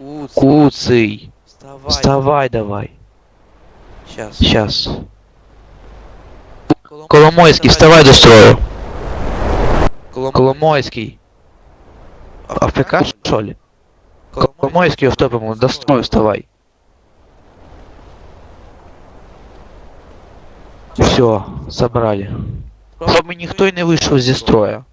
Куц, Куцый. вставай. Вставай давай. Сейчас. Сейчас. Коломойский, вставай до строю. Коломойский. АФК, что ли? Коломойский автопом, до строю вставай. Все, собрали. Чтобы никто и не вышел зі строя.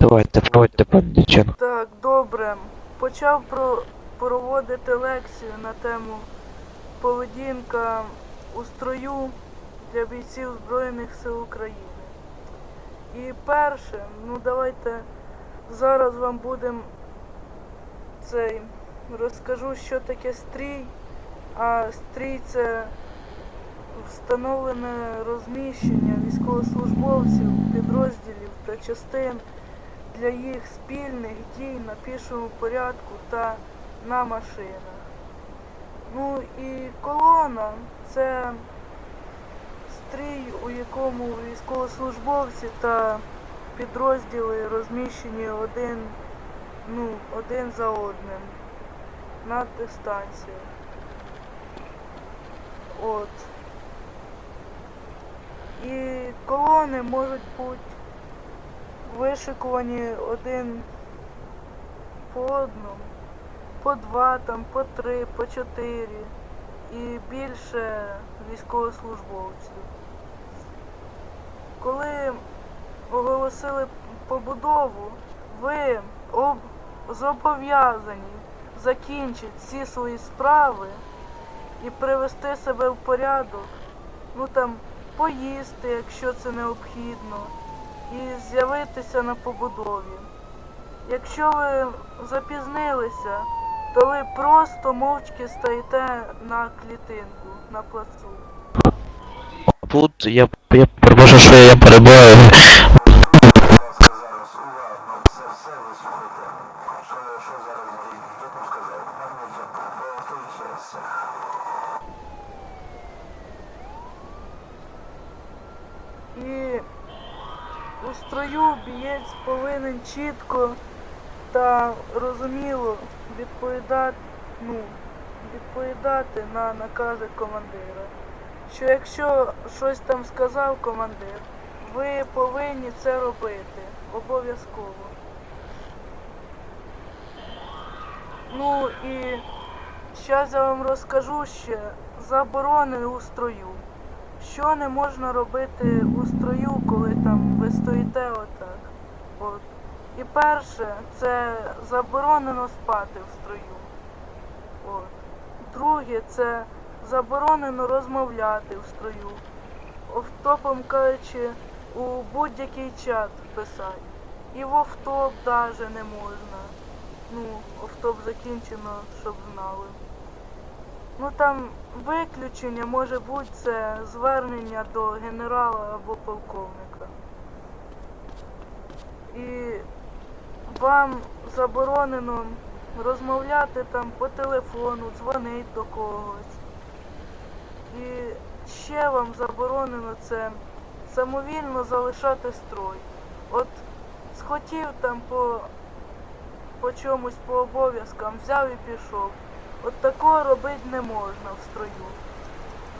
Давайте, проводьте, пан Дяченко. Так, добре. Почав про проводити лекцію на тему поведінка у строю для бійців Збройних сил України. І перше, ну давайте зараз вам будемо цей розкажу, що таке стрій. А стрій це встановлене розміщення військовослужбовців, підрозділів та частин для їх спільних дій на пішому порядку та на машинах. Ну і колона це стрій, у якому військовослужбовці та підрозділи розміщені один, ну, один за одним на дистанції. От. І колони можуть бути вишикувані один по одному, по два, там, по три, по чотири і більше військовослужбовців. Коли оголосили побудову, ви об... зобов'язані закінчити всі свої справи і привести себе в порядок, ну там поїсти, якщо це необхідно і з'явитися на побудові. Якщо ви запізнилися, то ви просто мовчки стоїте на клітинку, на плацу. Тут я, я перепрошую, що я перебуваю. І у строю бієць повинен чітко та розуміло відповідати, ну, відповідати на накази командира. Що якщо щось там сказав командир, ви повинні це робити обов'язково. Ну і зараз я вам розкажу ще заборони у строю. Що не можна робити у строю, коли там ви стоїте отак. От. І перше, це заборонено спати в строю. От. Друге, це заборонено розмовляти в строю. Офтопом кажучи, у будь-який чат писати. І в офтоп навіть не можна. Ну, офтоп закінчено, щоб знали. Ну там виключення може бути це звернення до генерала або полковника. І вам заборонено розмовляти там по телефону, дзвонити до когось. І ще вам заборонено це самовільно залишати строй. От схотів там по, по чомусь по обов'язкам, взяв і пішов. От такого робити не можна в строю.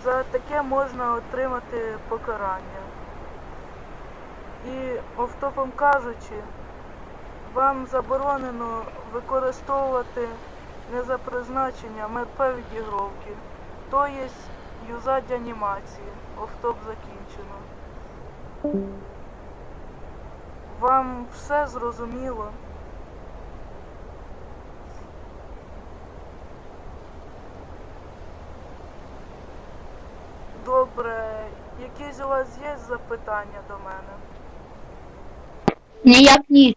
За таке можна отримати покарання. І офтопом кажучи, вам заборонено використовувати не за призначенням МП відігровки, то є юзать анімації. Офтоп закінчено. Вам все зрозуміло? Добре, якісь у вас є запитання до мене? Ніяк ні.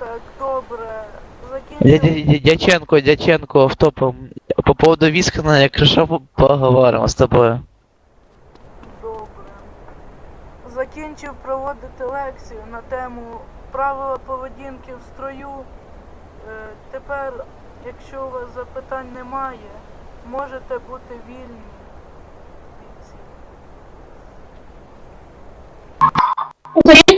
Так, добре. Закінчив. дя- Дяченко, Дяченко, автопом. По поводу Вискана, я крыша поговорим с тобой. Добре. закінчив проводити лекцію на тему правила поведінки в строю. Е, Тепер, якщо у вас запитань немає, можете бути вільні. Україна